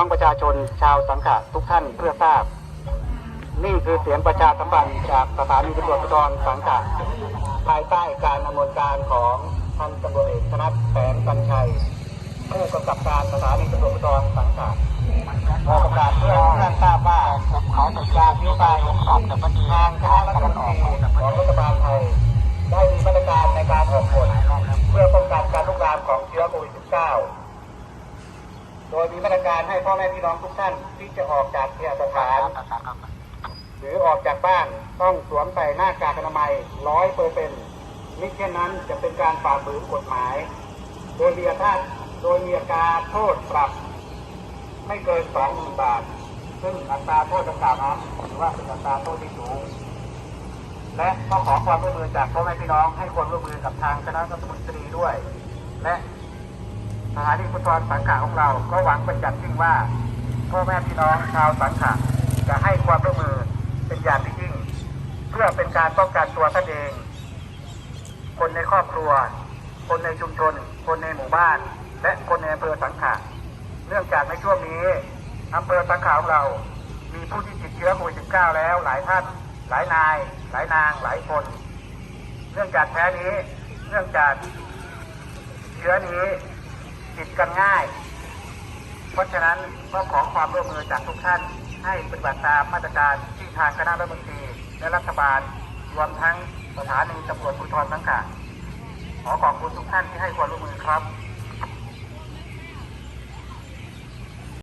้องประชาชนชาวสังขะทุกท่านเพื่อทราบ นี่คือเสียงประชาสัมพันธ์จากสถานีตำรวจภูธรสังขะภายใต้การดำเนินการของท่านตำรวจเอกธนัทแสงกัญชัย ผู้กำกับการสถานีตำรวจภูธรสังขะขอประกาศเพื่อให้ท่านทราบว่าเขาจัดการนโยบายของทางคณะรัฐมนตรีของรัฐบาลไทยได้มีมาตรการในการออกกฎเพื่อป้องกันการลุกลามของเชื้อโควิด -19 โดยมีมาตรการให้พ่อแม่พี่น้องทุกท่านที่จะออกจากเคหสถาน หรือออกจากบ้านต้องสวมใส่หน้ากากอนามัยร้อยเปอร์เซ็นต์มิเช่นนั้นจะเป็นการฝ่าฝืนกฎหมาย โดยมีอัตราโดยมีอัตรโทษปรับ ไม่เกินสองหมื่นบาท ซึ่งอัตราโทษดังกล่าวนั้นถือว่าเป็นอัตราโทษที่สูง และก็ขอความร่วมมือจากพ่อแม่พี่น้องให้ความร่วมมือกับทางคณะรัฐมนตรีด้วย และ สถานีภูธรสังขะของเรา ก็หวังเป็นอย่างยิ่งว่าพ่อแม่พี่น้องชาวสังขะจะให้ความร่วมมือเป็นอย่างยิ่ง เพื่อเป็นการป้องกันตัวท่านเอง คนในครอบครัว คนในชุมชน คนในหมู่บ้าน และคนในอำเภอสังขะเนื่องจากในช่วงนี้อำเภอสังขะของเรา มีผู้ที่ติดเชื้อโควิด -19 แล้วหลายท่าน หลายนาย หลายนาง หลายคน เนื่องจากแท้นี้ เนื่องจากเชื้อนี้ ติดกันง่าย เพราะฉะนั้นก็ขอความร่วมมือจากทุกท่าน ให้ปฏิบัติตามมาตรการที่ทางคณะรัฐมนตรีและรัฐบาลรวมทั้งสถานีตำรวจภูธรสังกัดขอขอบคุณทุกท่านที่ให้ความร่วมมือครับ